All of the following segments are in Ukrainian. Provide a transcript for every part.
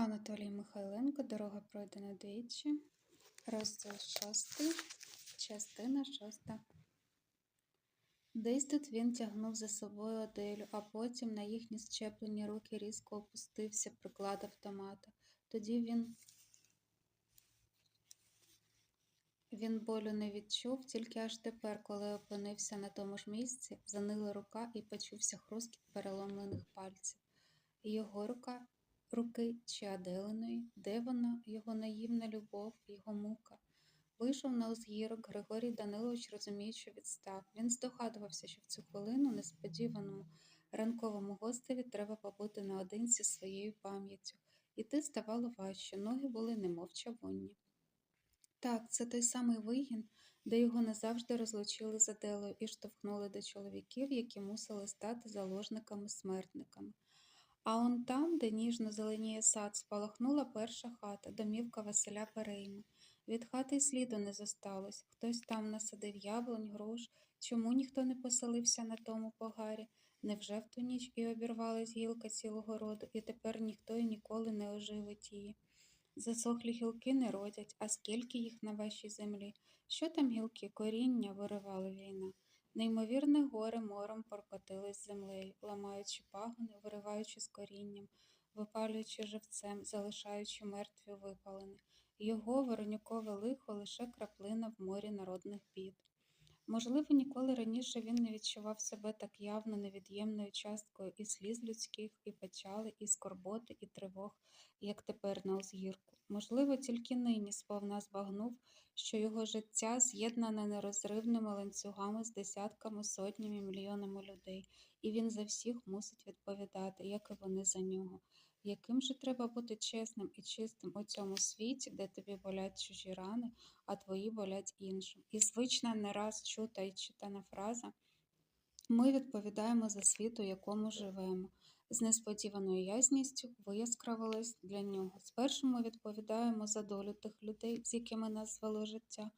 Анатолій Михайленко, дорога пройдена двічі, розділ шостий, частина шоста. Десь тут він тягнув за собою Аделю, а потім на їхні щеплені руки різко опустився приклад автомата. Тоді він Він болю не відчув, тільки аж тепер, коли опинився на тому ж місці, занила рука і почувся хрускіт переломлених пальців. Його рука руки чи Аделиної, де вона, його наївна любов, його мука. Вийшов на узгірок, Григорій Данилович, розуміючи, відстав. Він здогадувався, що в цю хвилину несподіваному ранковому гостеві треба побути наодинці з своєю пам'яттю. Іти ставало важче, ноги були немов чавунні. Так, це той самий вигін, де його назавжди розлучили з Аделою і штовхнули до чоловіків, які мусили стати заложниками-смертниками. А он там, де ніжно зеленіє сад, спалахнула перша хата, домівка Василя Перейма. Від хати й сліду не зосталось. Хтось там насадив яблунь, груш. Чому ніхто не поселився на тому погарі? Невже в ту ніч і обірвалась гілка цілого роду, і тепер ніхто і ніколи не оживить її? Засохлі гілки не родять, а скільки їх на вашій землі? Що там гілки, коріння виривала війна? Неймовірне горе мором поркотилось землею, ламаючи пагони, вириваючи з корінням, випалюючи живцем, залишаючи мертві випалини. Його воронюкове лихо лише краплина в морі народних бід. Можливо, ніколи раніше він не відчував себе так явно невід'ємною часткою і сліз людських, і печали, і скорботи, і тривог, як тепер на узгірку. Можливо, тільки нині сповна збагнув, що його життя з'єднане нерозривними ланцюгами з десятками, сотнями, мільйонами людей, і він за всіх мусить відповідати, як і вони за нього. Яким же треба бути чесним і чистим у цьому світі, де тобі болять чужі рани, а твої болять іншим? І звична не раз чута і читана фраза ми відповідаємо за світ, у якому живемо. З несподіваною ясністю вияскравилось для нього. Спершу ми відповідаємо за долю тих людей, з якими нас звело життя,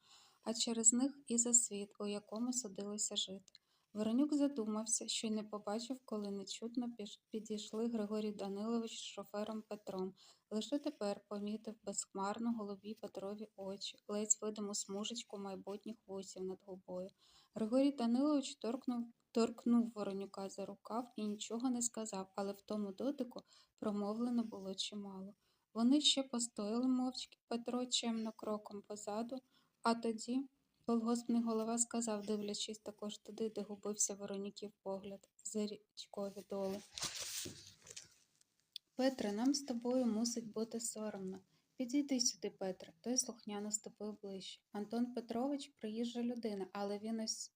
а через них і за світ, у якому судилося жити. Воронюк задумався, що й не побачив, коли нечутно підійшли Григорій Данилович з шофером Петром. Лише тепер помітив безхмарно голубі Петрові очі, ледь видиму смужечку майбутніх вусів над губою. Григорій Данилович торкнув, торкнув Воронюка за рукав і нічого не сказав, але в тому дотику промовлено було чимало. Вони ще постояли мовчки, Петро чемно кроком позаду, а тоді. Колгоспний голова сказав, дивлячись також туди, де губився Вороніків погляд, за річкові доли. Петре, нам з тобою мусить бути соромно. Підійди сюди, Петре, той слухняно ступив ближче. Антон Петрович приїжджа людина, але він ось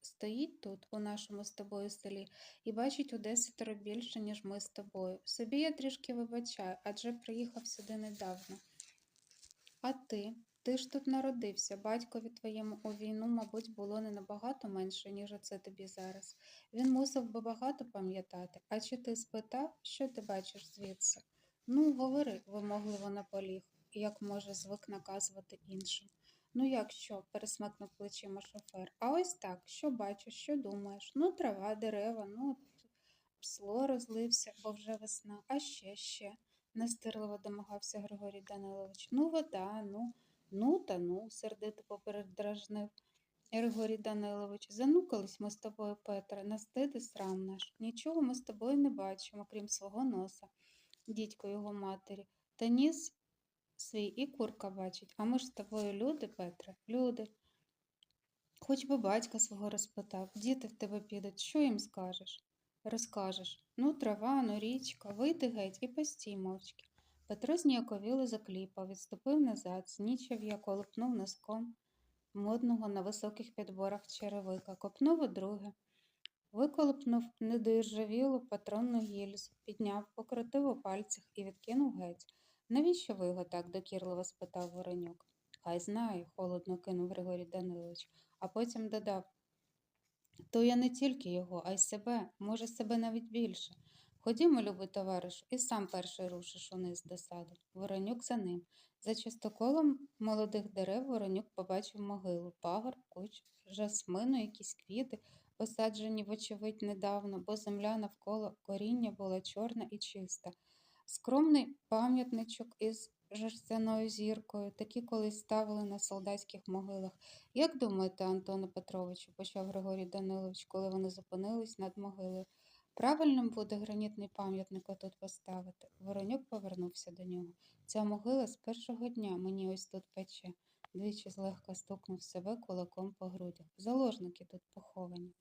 стоїть тут, у нашому з тобою селі, і бачить у десятеро більше, ніж ми з тобою. Собі я трішки вибачаю, адже приїхав сюди недавно. А ти? Ти ж тут народився, батькові твоєму у війну, мабуть, було не набагато менше, ніж оце тобі зараз. Він мусив би багато пам'ятати. А чи ти спитав, що ти бачиш звідси? Ну, говори, вимогливо наполіг, як може звик наказувати іншим. Ну, як що? пересмикнув плечима шофер. А ось так, що бачиш, що думаєш? Ну, трава, дерева, ну, псло розлився, бо вже весна, а ще, ще, настирливо домагався Григорій Данилович. Ну, вода, ну. Ну та ну, сердито попередражнив Григорій Данилович. Занукались ми з тобою, Петре, настиди срам наш. Нічого ми з тобою не бачимо, крім свого носа, дідько його матері. Та ніс свій і курка бачить. А ми ж з тобою люди, Петре, люди. Хоч би батька свого розпитав, діти в тебе підуть, що їм скажеш? Розкажеш ну, трава, ну річка, вийди геть і постій мовчки. Петро зніяковіло закліпав, відступив назад, знічив я колопнув носком модного на високих підборах черевика, копнув удруге, виколопнув недоіржавілу патронну гільзу, підняв, покрутив у пальцях і відкинув геть. Навіщо ви його так докірливо? спитав Воронюк. Хай знаю, холодно кинув Григорій Данилович, а потім додав то я не тільки його, а й себе, може, себе навіть більше. Ходімо, любий товаришу, і сам перший рушиш униз до саду. Воронюк за ним. За частоколом молодих дерев Воронюк побачив могилу, пагор, куч, жасмину, якісь квіти, посаджені, вочевидь, недавно, бо земля навколо коріння була чорна і чиста. Скромний пам'ятничок із жерстяною зіркою, такі колись ставили на солдатських могилах. Як думаєте, Антоне Петровичу, почав Григорій Данилович, коли вони зупинились над могилою. Правильним буде гранітний пам'ятник отут поставити. Воронюк повернувся до нього. Ця могила з першого дня мені ось тут пече. Двічі злегка стукнув себе кулаком по грудях. Заложники тут поховані.